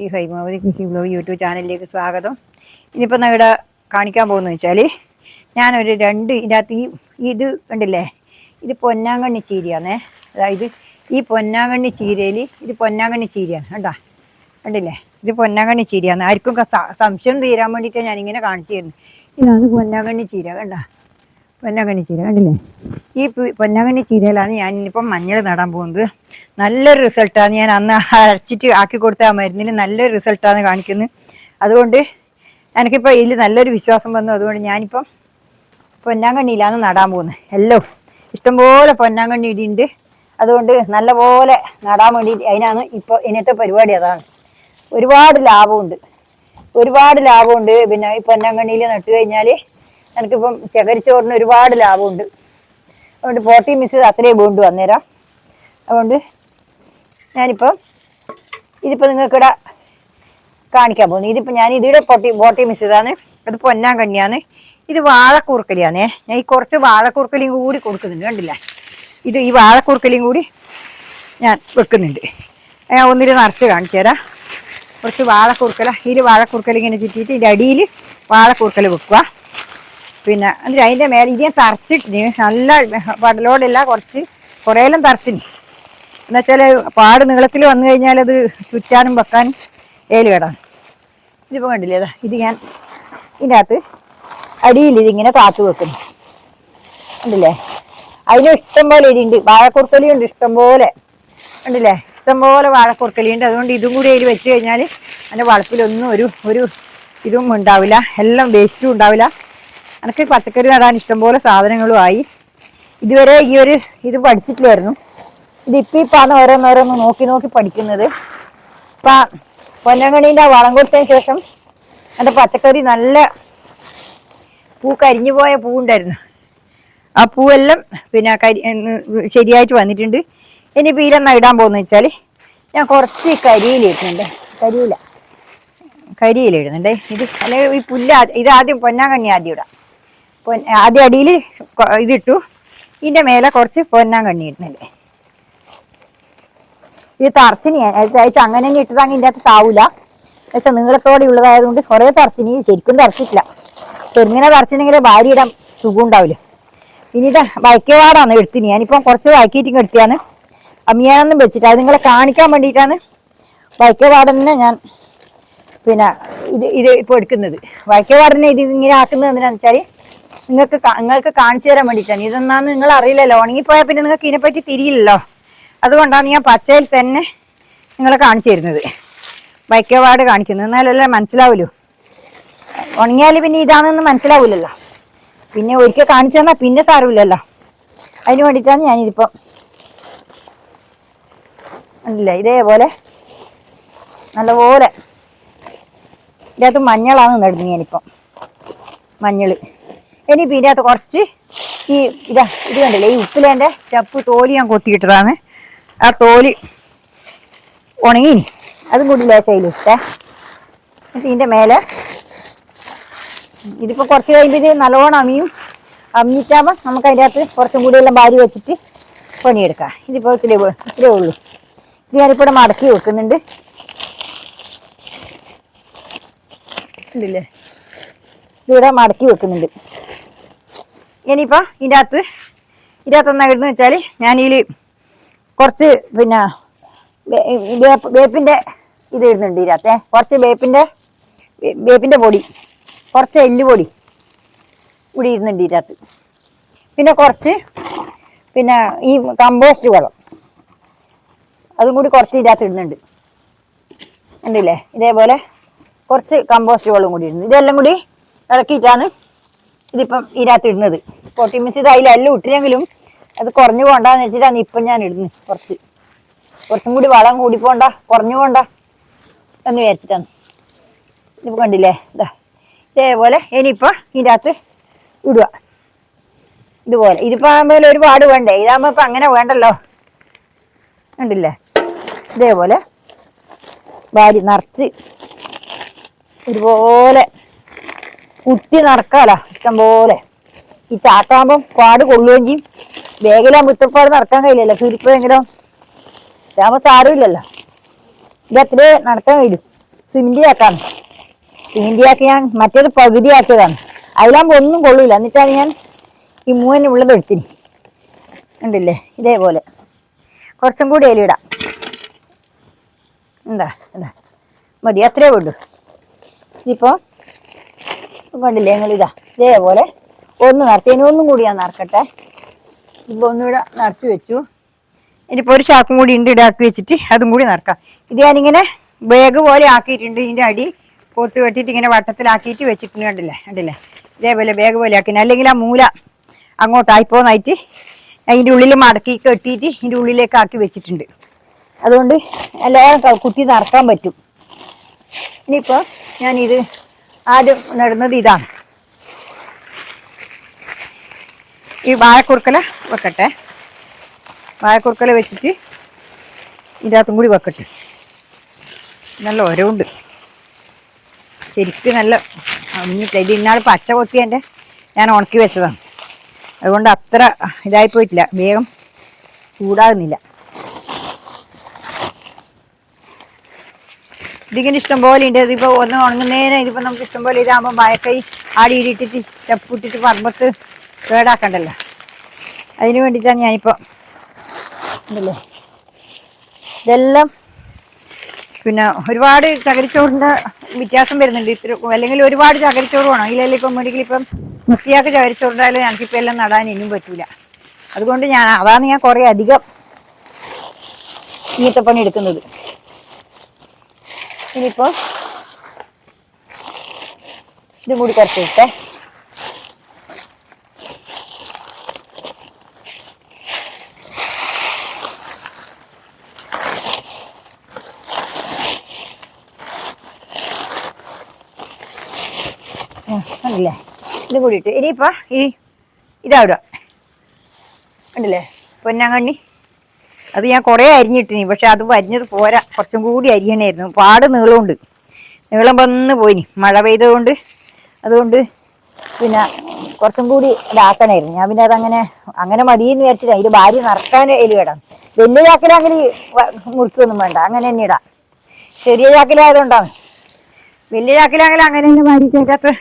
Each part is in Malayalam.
ഈ ഹൈമാവതി കൃഷി ബ്ലോഗ് യൂട്യൂബ് ചാനലിലേക്ക് സ്വാഗതം. ഇനിയിപ്പോൾ ഇവിടെ കാണിക്കാൻ പോകുന്നത് വെച്ചാൽ ഞാനൊരു രണ്ട് ഇതിനകത്ത് ഈ ഇത് കണ്ടില്ലേ? ഇത് പൊന്നാങ്കണ്ണി ചീരയാണേ അതായത് ഈ പൊന്നാങ്കണ്ണി ചീരയിൽ ഇത് പൊന്നാങ്കണ്ണി ചീരയാണ് കണ്ടാ? കണ്ടില്ലേ? ഇത് പൊന്നാങ്കണ്ണി ചീരയാണ് ആർക്കും സംശയം തീരാൻ വേണ്ടിയിട്ടാണ് ഞാനിങ്ങനെ കാണിച്ചു തരുന്നത്. ഇതാണ് പൊന്നാങ്കണ്ണി ചീര കണ്ടാ? പൊന്നാങ്കണ്ണി ചീര കണ്ടില്ലേ? ഈ പൊന്നാങ്കണ്ണി ചീരയിലാണ് ഞാൻ ഇനിയിപ്പം മഞ്ഞൾ നടാൻ പോകുന്നത്. നല്ലൊരു റിസൾട്ടാണ്. ഞാൻ അന്ന് അരച്ചിട്ട് ആക്കി കൊടുത്ത ആ മരുന്നിൽ നല്ലൊരു റിസൾട്ടാണ് കാണിക്കുന്നത്. അതുകൊണ്ട് എനിക്കിപ്പോൾ ഇതിൽ നല്ലൊരു വിശ്വാസം വന്നു. അതുകൊണ്ട് ഞാനിപ്പം പൊന്നാങ്കണ്ണിയിലാണ് നടാൻ പോകുന്നത്. എല്ലോ ഇഷ്ടംപോലെ പൊന്നാങ്കണ്ണി ഇടിയുണ്ട്. അതുകൊണ്ട് നല്ലപോലെ നടാൻ വേണ്ടി അതിനാണ് ഇപ്പോൾ ഇന്നത്തെ പരിപാടി അതാണ്. ഒരുപാട് ലാഭമുണ്ട്. ഒരുപാട് ലാഭമുണ്ട്. പിന്നെ ഈ പൊന്നാങ്കണ്ണിയിൽ നട്ടു കഴിഞ്ഞാൽ എനിക്കിപ്പം ചകരിച്ചോറിന് ഒരുപാട് ലാഭമുണ്ട്. അതുകൊണ്ട് ഫോർട്ടി മിസ് അത്രയും വേണ്ടു വന്നേരാം. അതുകൊണ്ട് ഞാനിപ്പം ഇതിപ്പോൾ നിങ്ങൾക്കിവിടെ കാണിക്കാൻ പോകുന്നു. ഇതിപ്പോൾ ഞാൻ ഇതിടെ പൊട്ടി ബോട്ടി ഇതാണ് അത് പൊന്നാൻ കണ്ണിയാണ് ഇത് വാഴക്കൂർക്കലിയാണേ ഞാൻ ഈ കുറച്ച് വാഴക്കൂർക്കലിയും കൂടി കൊടുക്കുന്നുണ്ട്. കണ്ടില്ല? ഇത് ഈ വാഴക്കൂർക്കലിയും കൂടി ഞാൻ വെക്കുന്നുണ്ട്. ഞാൻ ഒന്നിൽ നിറച്ച് കാണിച്ചു തരാം. കുറച്ച് വാഴക്കൂർക്കല ഇതിൽ വാഴക്കൂർക്കൽ ഇങ്ങനെ ചുറ്റിയിട്ട് ഇതിന്റെ അടിയിൽ വാഴക്കൂർക്കൽ വെക്കുക. പിന്നെ എന്നിട്ട് അതിന്റെ മേലെ ഇതിനെ തറച്ചിട്ടിന് നല്ല പടലോടില്ല കുറച്ച് കുറേലും തറച്ചിന്. എന്നുവെച്ചാൽ പാട് നീളത്തിൽ വന്നു കഴിഞ്ഞാൽ അത് ചുറ്റാനും വെക്കാനും ഏൽ കേടാണ്. ഇതിപ്പോൾ കണ്ടില്ലേ അതാ ഇത് ഞാൻ ഇതിന്റെ അകത്ത് അടിയിൽ ഇതിങ്ങനെ താത്തു വെക്കുന്നു. കണ്ടില്ലേ? അതിന് ഇഷ്ടം പോലെ ഇടിയുണ്ട് വാഴക്കുറുക്കലിയുണ്ട് ഇഷ്ടം പോലെ. കണ്ടില്ലേ? ഇഷ്ടം പോലെ വാഴക്കുറുക്കലിയുണ്ട് അതുകൊണ്ട് ഇതും കൂടി അതിൽ വെച്ച് കഴിഞ്ഞാൽ അതിന്റെ വളപ്പിലൊന്നും ഒരു ഒരു ഇതും ഉണ്ടാവില്ല. എല്ലാം വേസ്റ്റും ഉണ്ടാവില്ല. എനിക്ക് പച്ചക്കറി നടാൻ ഇഷ്ടംപോലെ സാധനങ്ങളും ആയി. ഇതുവരെ ഈ ഒരു ഇത് പഠിച്ചിട്ടില്ലായിരുന്നു. ഇതിപ്പോ ഇപ്പം ഇപ്പാണ് ഓരോന്നോരോന്ന് നോക്കി നോക്കി പഠിക്കുന്നത്. ഇപ്പം പൊന്നങ്കണീന്റെ വളം കൊടുത്തതിന് ശേഷം എന്റെ പച്ചക്കറി നല്ല പൂ കരിഞ്ഞു പോയ പൂ ഉണ്ടായിരുന്നു. ആ പൂവെല്ലാം പിന്നെ കരി ശരിയായിട്ട് വന്നിട്ടുണ്ട്. ഇനി ഇതിലെന്നാ ഇടാൻ പോകുന്നത് വെച്ചാൽ ഞാൻ കുറച്ച് കരിയില ഇടുന്നുണ്ട് കരിയില. കരിയില ഇടുന്നുണ്ട്. ഇത് അല്ലെങ്കിൽ ഈ പുല്ല് ഇത് ആദ്യം പൊന്നാങ്കണ്ണി ആദ്യം ഇടാം. ആദ്യം അടിയിൽ ഇതിട്ടു. ഇതിന്റെ മേലെ കുറച്ച് പൊന്നാങ്കണ്ണി ഇടുന്നുണ്ട് ഇത് തറച്ചിനി. ഞാൻ അയച്ച അങ്ങനെ തന്നെ ഇട്ടതാങ്കിൽ ഇതിന്റെ അകത്ത് താവൂല. വെച്ചാൽ നീളത്തോടെ ഉള്ളതായതുകൊണ്ട് കുറേ തറച്ചിനി. ശരിക്കും തറച്ചിട്ടില്ല. ചെറുങ്ങനെ തറച്ചിനെങ്കിൽ ഭാര്യ ഇടാൻ സുഖം ഉണ്ടാവില്ല. ഇനി ഇത് വയക്കവാടാണ് എടുത്തിന്. ഞാനിപ്പം കുറച്ച് വയക്കിയിട്ടും എടുത്തിയാണ്. അമ്മിയാനൊന്നും വെച്ചിട്ട് അത് നിങ്ങളെ കാണിക്കാൻ വേണ്ടിയിട്ടാണ് വയക്കവാട് തന്നെ ഞാൻ പിന്നെ ഇത് ഇത് ഇപ്പോൾ എടുക്കുന്നത്. വയക്കവാടിനെ ഇത് ഇങ്ങനെ ആക്കുന്നത് എന്തിനാണെന്ന് വെച്ചാൽ നിങ്ങൾക്ക് നിങ്ങൾക്ക് കാണിച്ചു തരാൻ വേണ്ടിയിട്ടാണ്. ഇതെന്നാന്ന് നിങ്ങൾ അറിയില്ലല്ലോ. ഉണങ്ങി ഉണങ്ങിപ്പോയാൽ പിന്നെ നിങ്ങൾക്ക് ഇതിനെപ്പറ്റി തിരിയില്ലല്ലോ. അതുകൊണ്ടാണ് ഞാൻ പച്ചയിൽ തന്നെ നിങ്ങളെ കാണിച്ചു തരുന്നത്. വൈക്കവാട് കാണിക്കുന്നത്. എന്നാലല്ലേ മനസ്സിലാവുമല്ലോ ഉണങ്ങിയാൽ പിന്നെ ഇതാണെന്ന് മനസ്സിലാവില്ലല്ലോ. പിന്നെ ഒരിക്കൽ കാണിച്ചു തന്നാൽ പിന്നെ സാരമില്ലല്ലോ. അതിന് വേണ്ടിയിട്ടാണ് ഞാനിതിപ്പം അല്ല ഇതേപോലെ നല്ലപോലെ ഇതിനകത്ത് മഞ്ഞളാണ് നടുന്നത് ഞാനിപ്പം. മഞ്ഞൾ ഇനിയിപ്പോൾ ഇതിനകത്ത് കുറച്ച് ഈ ഇതാ ഇത് കണ്ടില്ലേ? ഈ ഉപ്പിലേന്റെ ചപ്പ് തോലി ഞാൻ കൊത്തിയിട്ടതാണ്. ആ തോലി ഉണങ്ങി അതും കൂടി ലേശയിലിട്ടേ എന്നിട്ട് ഇതിന്റെ മേലെ ഇതിപ്പോൾ കുറച്ച് കഴിയുമ്പോൾ ഇത് നല്ലോണം അമിയും. അമ്മിച്ചാകുമ്പോൾ നമുക്ക് അതിന്റെ അകത്ത് കുറച്ചും കൂടി എല്ലാം ബാരി വെച്ചിട്ട് പണിയെടുക്കാം. ഇതിപ്പോൾ ഇത്രേ ഇത്രേ ഉള്ളൂ. ഇത് ഞാനിപ്പോൾ മടക്കി വെക്കുന്നുണ്ട്. ഉണ്ടല്ലേ ഇവിടെ മടക്കി വെക്കുന്നുണ്ട്. ഇനിയിപ്പോൾ ഇതിന്റെ അകത്ത് എന്നാ ഇടുന്നത് വെച്ചാൽ ഞാനതിൽ കുറച്ച് പിന്നെ വേപ്പ് വേപ്പിന്റെ ഇത് ഇടുന്നുണ്ട് ഇതിനകത്തെ. കുറച്ച് വേപ്പിന്റെ വേപ്പിന്റെ പൊടി കുറച്ച് എല്ല് പൊടി കൂടി ഇടുന്നുണ്ട് ഇതിനകത്ത്. പിന്നെ കുറച്ച് പിന്നെ ഈ കമ്പോസ്റ്റ് വളം അതും കൂടി കുറച്ച് ഇതിനകത്ത് ഇടുന്നുണ്ട്. ഉണ്ടല്ലേ ഇതേപോലെ കുറച്ച് കമ്പോസ്റ്റ് വളവും കൂടി ഇടുന്നു. ഇതെല്ലാം കൂടി ഇളക്കിയിട്ടാണ് ഇതിപ്പം ഇതിനകത്ത് ഇടുന്നത് പൊട്ടി മിസ് ഇത് അതിലെല്ലാം ഇട്ടില്ലെങ്കിലും അത് കുറഞ്ഞു പോകണ്ടെന്ന് വെച്ചിട്ടാണ് ഇപ്പം ഞാൻ ഇടുന്നത് കുറച്ച്. കുറച്ചും കൂടി വളം കൂടി പോണ്ട കുറഞ്ഞു പോണ്ട എന്ന് വിചാരിച്ചിട്ടാണ്. ഇതിപ്പോൾ കണ്ടില്ലേ? ഇതാ ഇതേപോലെ ഇനിയിപ്പോൾ ഇതിന്റെ അകത്ത് ഇടുക. ഇതുപോലെ. ഇതിപ്പോൾ ആകുമ്പോൾ ഒരുപാട് വേണ്ടേ? ഇതാകുമ്പോൾ ഇപ്പം അങ്ങനെ വേണ്ടല്ലോ. കണ്ടില്ലേ? ഇതേപോലെ വാരി നിറച്ച് ഇതുപോലെ കുത്തി നടക്കാല ഇഷ്ടം പോലെ ഈ ചാട്ടാകുമ്പം പാട് കൊള്ളുകയും ചെയ്യും. വേഗം മുറ്റപ്പാട് നടക്കാൻ കഴിയില്ലല്ലോ. ചുരുക്കെങ്കിലും ഇതാകുമ്പോൾ സാരമില്ലല്ലോ. ഇത് അത്രേ നടക്കാൻ കഴിയും. സിമിന്റി ആക്കാം സിമിന്റി ആക്കി ഞാൻ മറ്റേത് പകുതി ആക്കിയതാണ് അതിലാകുമ്പോൾ ഒന്നും കൊള്ളില്ല എന്നിട്ടാണ് ഞാൻ ഈ മൂന്നിന് ഉള്ളത് എടുത്തിന്. ഉണ്ടല്ലേ ഇതേപോലെ. കുറച്ചും കൂടി അതിലിടാം എന്താ? എന്താ? മതി. അത്രേ ഉള്ളൂ. ഇപ്പോൾ കണ്ടില്ലേ ഞങ്ങൾ ഇതാ ഇതേപോലെ ഒന്ന് നിറച്ച് ഇനി ഒന്നും കൂടി ഞാൻ നിറക്കട്ടെ ഇപ്പൊ ഒന്നുകൂടെ നിറച്ച് വെച്ചു. ഇനിയിപ്പോൾ ഒരു ചാക്കും കൂടി ഉണ്ട് ഇടാക്കി വെച്ചിട്ട് അതും കൂടി നിറക്കാം ഇത് ഞാനിങ്ങനെ ബാഗ് പോലെ ആക്കിയിട്ടുണ്ട്. ഇതിന്റെ അടി പോത്ത് കെട്ടിയിട്ട് ഇങ്ങനെ വട്ടത്തിലാക്കിയിട്ട് വെച്ചിട്ടുണ്ട് കണ്ടില്ലേ? കണ്ടില്ലേ? ഇതേപോലെ ബാഗ് പോലെ ആക്കി അല്ലെങ്കിൽ ആ മൂല അങ്ങോട്ടായിപ്പോന്നായിട്ട് അതിന്റെ ഉള്ളിൽ മടക്കി കെട്ടിയിട്ട് ഇതിന്റെ ഉള്ളിലേക്ക് ആക്കി വെച്ചിട്ടുണ്ട്. അതുകൊണ്ട് എല്ലാം കുട്ടി നടക്കാൻ പറ്റും. ഇനിയിപ്പോൾ ഞാനിത് ആദ്യം നടുന്നത് ഇതാണ്. ഈ വാഴക്കുറുക്കല വെക്കട്ടെ. വാഴക്കുറുക്കല വെച്ചിട്ട് ഇതിനകത്തും കൂടി വെക്കട്ടെ. നല്ല ഒരവുണ്ട്. ശരിക്കും നല്ല അണിഞ്ഞിട്ട് ഇത് ഇന്നാൾ പച്ച കൊത്തി എന്റെ ഞാൻ ഉണക്കി വെച്ചതാണ്. അതുകൊണ്ട് അത്ര ഇതായി പോയിട്ടില്ല വേഗം ചൂടാകുന്നില്ല. ഇതിങ്ങനെ ഇഷ്ടം പോലെ ഉണ്ട്. ഇതിപ്പോൾ ഒന്ന് ഉണങ്ങുന്നേരം ഇതിപ്പോ നമുക്ക് ഇഷ്ടം പോലെ ഇതാകുമ്പോൾ മഴക്കൈ ആടി ഇടിയിട്ടിട്ട് ചപ്പിട്ടിട്ട് പറമ്പത്ത് കേടാക്കണ്ടല്ലോ. അതിന് വേണ്ടിയിട്ടാണ് ഞാനിപ്പോൾ ഉണ്ടല്ലേ? ഇതെല്ലാം പിന്നെ ഒരുപാട് ചകരിച്ചോറിന്റെ വ്യത്യാസം വരുന്നുണ്ട്. ഇത്ര അല്ലെങ്കിൽ ഒരുപാട് ചകരിച്ചോറ് വേണം. ഇല്ലെങ്കിൽ ഇപ്പം മെഡിക്കൽ ഇപ്പം മുത്തിയാക്ക് ചകരിച്ചോറുണ്ടായാലും ഞങ്ങൾക്കിപ്പോൾ എല്ലാം നടാൻ ഇനിയും പറ്റൂല. അതുകൊണ്ട് ഞാൻ അതാണ് ഞാൻ കുറേ അധികം പണി എടുക്കുന്നത്. ഇനിയിപ്പോൾ ഇതും കൂടി കുറച്ച് ഇട്ടേ കണ്ടില്ലേ? ഇതും കൂടി ഇട്ട്. ഇനിയിപ്പോൾ ഈ ഇതാവിടുക കണ്ടില്ലേ? പൊന്നാങ്കണ്ണി. അത് ഞാൻ കുറേ അരിഞ്ഞിട്ടിനി പക്ഷെ അത് വരിഞ്ഞത് പോരാ. കുറച്ചും കൂടി അരിയണമായിരുന്നു പാട് നീളമുണ്ട്. നീളം വന്ന് പോയിനി. മഴ പെയ്തതുകൊണ്ട് അതുകൊണ്ട് പിന്നെ കുറച്ചും കൂടി ഇതാക്കണമായിരുന്നു ഞാൻ പിന്നെ അതങ്ങനെ അങ്ങനെ മതിയെന്ന് വിചാരിച്ചിട്ട് അതിൽ ഭാര്യ നിറക്കാൻ അതിൽ ഇടാം വലിയ ചാക്കിലാങ്കിൽ മുറിക്കൊന്നും വേണ്ട. അങ്ങനെ തന്നെ ഇടാം. ചെറിയ ചാക്കിലായതുകൊണ്ടാണ്. വലിയ ചാക്കിലാണെങ്കിൽ അങ്ങനെ തന്നെ ഭാര്യക്കകത്ത്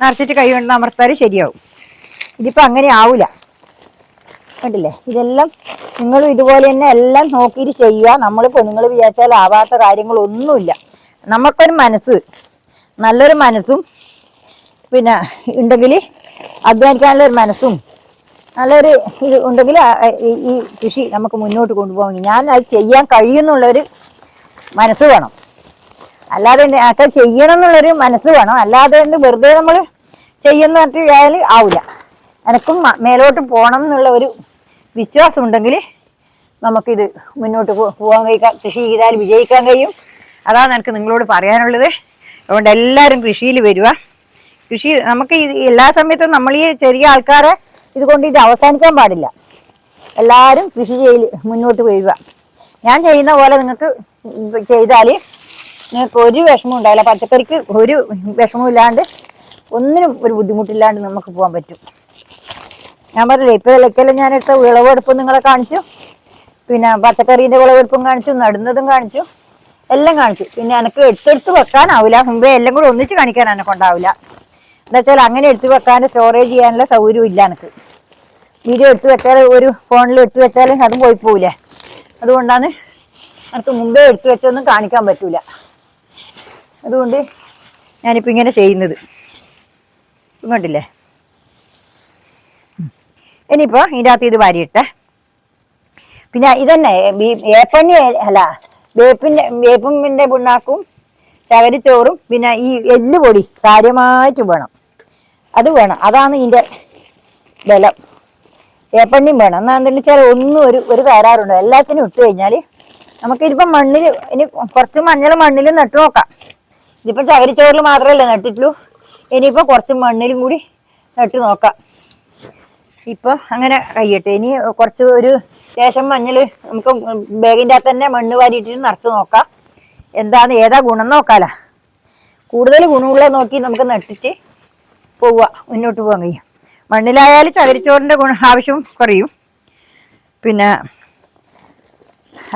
നിറച്ചിട്ട് കൈ കൊണ്ട് അമർത്താൽ ശരിയാവും. ഇതിപ്പോൾ അങ്ങനെ ആവില്ല കണ്ടില്ലേ? ഇതെല്ലാം നിങ്ങളും ഇതുപോലെ തന്നെ എല്ലാം നോക്കിയിട്ട് ചെയ്യുക. നമ്മൾ പെണ്ണുങ്ങൾ വിചാരിച്ചാൽ ആവാത്ത കാര്യങ്ങളൊന്നുമില്ല. നമുക്കൊരു മനസ്സ് നല്ലൊരു മനസ്സും പിന്നെ ഉണ്ടെങ്കിൽ അധ്വാനിക്കാനുള്ള ഒരു മനസ്സും നല്ലൊരു ഇത് ഉണ്ടെങ്കിൽ ഈ- കൃഷി നമുക്ക് മുന്നോട്ട് കൊണ്ടുപോകാൻ ഞാൻ അത് ചെയ്യാൻ കഴിയുന്നുള്ളൊരു മനസ്സ് വേണം. അല്ലാതെ അത് ചെയ്യണം എന്നുള്ളൊരു മനസ്സ് വേണം. അല്ലാതെ വെറുതെ നമ്മൾ ചെയ്യുന്ന ആയാൽ ആവില്ല. എനക്കും മേലോട്ട് പോകണം എന്നുള്ള ഒരു വിശ്വാസം ഉണ്ടെങ്കിൽ നമുക്കിത് മുന്നോട്ട് പോകാൻ കഴിക്കാം. കൃഷി ചെയ്താൽ വിജയിക്കാൻ കഴിയും. അതാണ് എനിക്ക് നിങ്ങളോട് പറയാനുള്ളത്. അതുകൊണ്ട് എല്ലാവരും കൃഷിയിൽ വരിക കൃഷി നമുക്ക് എല്ലാ സമയത്തും നമ്മൾ ഈ ചെറിയ ആൾക്കാരെ ഇതുകൊണ്ട് ഇത് അവസാനിക്കാൻ പാടില്ല. എല്ലാവരും കൃഷി ചെയ്യൽ മുന്നോട്ട് വരിക. ഞാൻ ചെയ്യുന്ന പോലെ നിങ്ങൾക്ക് ചെയ്താൽ നിങ്ങൾക്ക് ഒരു വിഷമവും ഉണ്ടാവില്ല. പച്ചക്കറിക്ക് ഒരു വിഷമവും ഇല്ലാണ്ട് ഒന്നിനും ഒരു ബുദ്ധിമുട്ടില്ലാണ്ട് നമുക്ക് പോകാൻ പറ്റും. ഞാൻ പറഞ്ഞില്ലേ ഇപ്പൊ ഇലക്കെല്ലാം ഞാൻ എടുത്ത വിളവെടുപ്പ് നിങ്ങളെ കാണിച്ചു. പിന്നെ പച്ചക്കറീന്റെ വിളവെടുപ്പും കാണിച്ചു നടുന്നതും കാണിച്ചു എല്ലാം കാണിച്ചു. പിന്നെ എനിക്ക് എടുത്തെടുത്ത് വെക്കാനാവില്ല മുമ്പേ എല്ലാം കൂടെ ഒന്നിച്ച് കാണിക്കാൻ എന്നെ കൊണ്ടാവില്ല എന്താ വെച്ചാൽ അങ്ങനെ എടുത്ത് വെക്കാൻ സ്റ്റോറേജ് ചെയ്യാനുള്ള സൗകര്യം ഇല്ല എനിക്ക്. വീഡിയോ എടുത്ത് വെച്ചാൽ ഒരു ഫോണിൽ എടുത്ത് വെച്ചാൽ അതും പോയി പോവില്ലേ അതുകൊണ്ടാണ് എനിക്ക് മുമ്പേ എടുത്തു വെച്ചൊന്നും കാണിക്കാൻ പറ്റൂല. അതുകൊണ്ട് ഞാനിപ്പോൾ ഇങ്ങനെ ചെയ്യുന്നത്. കണ്ടില്ലേ. ഇനിയിപ്പോൾ ഇതിന്റെ അകത്ത് ഇത് വാരിയിട്ട്. പിന്നെ ഇതന്നെ വേപ്പണ്ണി അല്ല വേപ്പിന്റെ വേപ്പിന്റെ പിണ്ണാക്കും ചകരിച്ചോറും പിന്നെ ഈ എല്ല് പൊടി കാര്യമായിട്ട് വേണം. അത് വേണം. അതാണ് ഇതിന്റെ ബലം. വേപ്പണ്ണിയും വേണം. എന്നാന്ന് വെച്ചാൽ ഒന്നും ഒരു ഒരു കയറാറുണ്ടോ എല്ലാത്തിനും ഇട്ട് കഴിഞ്ഞാൽ നമുക്കിതിപ്പം മണ്ണിൽ ഇനി കുറച്ച് മഞ്ഞൾ മണ്ണിൽ നട്ട് നോക്കാം. ഇതിപ്പം ചകരിച്ചോറിൽ മാത്രമല്ല നട്ടിട്ടുള്ളൂ. ഇനിയിപ്പോൾ കുറച്ച് മണ്ണിലും കൂടി നട്ട് നോക്കാം. ഇപ്പോൾ അങ്ങനെ കഴിയട്ടെ. ഇനി കുറച്ച് ഒരു ലേശം മഞ്ഞൾ നമുക്ക് ബാഗിന്റെ അകത്ത് തന്നെ മണ്ണ് വാരിയിട്ട് നിറച്ച് നോക്കാം. എന്താണ് ഏതാ ഗുണം നോക്കാലോ? കൂടുതൽ ഗുണമുള്ള നോക്കി നമുക്ക് നട്ടിട്ട് പോവുക മുന്നോട്ട് പോകാൻ കഴിയും. മണ്ണിലായാലും ചകരിച്ചോറിന്റെ ഗുണ ആവശ്യം കുറയും. പിന്നെ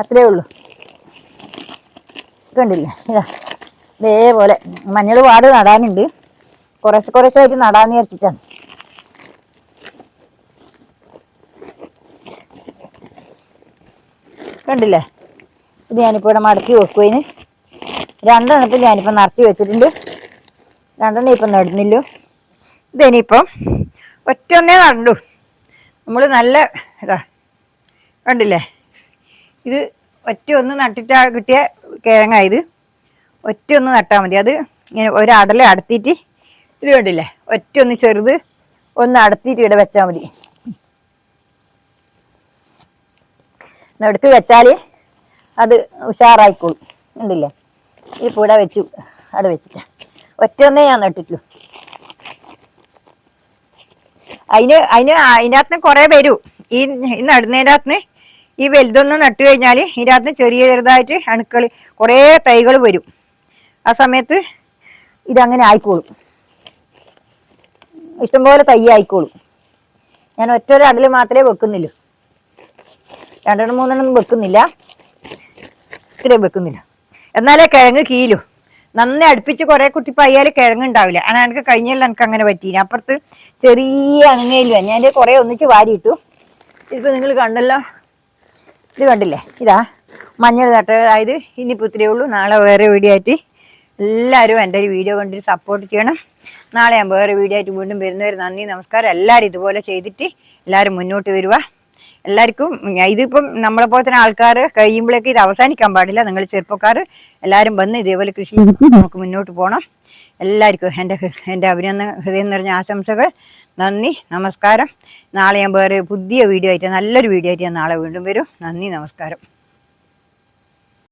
അത്രേ ഉള്ളൂ. കണ്ടില്ലേ? ഇതാ. ഇതേപോലെ മഞ്ഞൾ പാട് നടാനുണ്ട്. കുറേശ്ശെ കുറേശ്ശായിട്ട് നടാന്ന് വിചാരിച്ചിട്ടാണ്. കണ്ടില്ലേ? ഇത് ഞാനിപ്പോൾ ഇവിടെ മടക്കി വെക്കുവതിന് രണ്ടെണ്ണത്തിൽ ഞാനിപ്പോൾ നിറച്ച് വെച്ചിട്ടുണ്ട്. രണ്ടെണ്ണം ഇപ്പം നടന്നില്ല. ഇതിനിപ്പം ഒറ്റ ഒന്നേ നടണ്ടു. നമ്മൾ നല്ല ഇതാ കണ്ടില്ലേ? ഇത് ഒറ്റ ഒന്ന് നട്ടിട്ടാ കിട്ടിയ കിഴങ്ങായത് ഒറ്റ ഒന്ന് നട്ടാൽ മതി. അത് ഇങ്ങനെ ഒരടല അടത്തിയിട്ട് ഇത് കണ്ടില്ലേ? ഒറ്റ ഒന്ന് ചെറുത് ഒന്ന് അടത്തിയിട്ട് ഇവിടെ വെച്ചാൽ മതി. നടുക്ക് വെച്ചാൽ അത് ഉഷാറായിക്കോളും. ഉണ്ടല്ലേ ഈ പൂട വെച്ചു അവിടെ വെച്ചിട്ടാ. ഒറ്റ ഒന്നേ ഞാൻ നട്ടിട്ടുള്ളൂ. അതിന് അതിന് അതിന്റെ അകത്ത് കുറേ വരും. ഈ നടുന്നതിന്റെ അകത്ത് ഈ വലുതൊന്ന് നട്ടു കഴിഞ്ഞാൽ ഇതിന്റെ അകത്ത് ചെറിയ ചെറുതായിട്ട് അണുക്കൾ കുറേ തൈകൾ വരും. ആ സമയത്ത് ഇതങ്ങനെ ആയിക്കോളും. ഇഷ്ടംപോലെ തൈ ആയിക്കോളും. ഞാൻ ഒറ്റ ഒരു അടൽ മാത്രമേ വെക്കുന്നുള്ളൂ. രണ്ടെണ്ണം മൂന്നെണ്ണം വെക്കുന്നില്ല. ഇത്രയും വെക്കുന്നില്ല. എന്നാലേ കിഴങ്ങ് കീലു. നന്നെ അടുപ്പിച്ച് കുറെ കുത്തിപ്പായാൽ കിഴങ്ങ് ഉണ്ടാവില്ല അങ്ങനെ എനിക്ക് കഴിഞ്ഞല്ല എനിക്ക് അങ്ങനെ പറ്റിയില്ല അപ്പുറത്ത് ചെറിയ അങ്ങനെയില്ല ഞാൻ കുറെ ഒന്നിച്ച് വാരിയിട്ടു. ഇതിപ്പോൾ നിങ്ങൾ കണ്ടല്ലോ? ഇത് കണ്ടില്ലേ? ഇതാ മഞ്ഞൾ തട്ട. അതായത് ഇനിയിപ്പോൾ ഇത്രയേ ഉള്ളൂ. നാളെ വേറെ വീഡിയോ ആയിട്ട് എല്ലാവരും എന്റെ ഒരു വീഡിയോ കണ്ടിട്ട് സപ്പോർട്ട് ചെയ്യണം. നാളെ ഞാൻ വേറെ വീഡിയോ ആയിട്ട് വീണ്ടും വരുന്നവർ നന്ദി നമസ്കാരം. എല്ലാവരും ഇതുപോലെ ചെയ്തിട്ട് എല്ലാവരും മുന്നോട്ട് വരുക എല്ലാവർക്കും ഇതിപ്പം നമ്മളെ പോലെ തന്നെ ആൾക്കാർ കഴിയുമ്പോഴേക്ക് ഇത് അവസാനിക്കാൻ പാടില്ല. നിങ്ങൾ ചെറുപ്പക്കാർ എല്ലാവരും വന്ന് ഇതേപോലെ കൃഷി നമുക്ക് മുന്നോട്ട് പോകണം എല്ലാവർക്കും എന്റെ എന്റെ അഭിനന്ദ ഹൃദയം നിറഞ്ഞ ആശംസകൾ. നന്ദി നമസ്കാരം. നാളെ ഞാൻ വേറെ പുതിയ വീഡിയോ ആയിട്ട് നല്ലൊരു വീഡിയോ ആയിട്ട് ഞാൻ നാളെ വീണ്ടും വരും. നന്ദി നമസ്കാരം.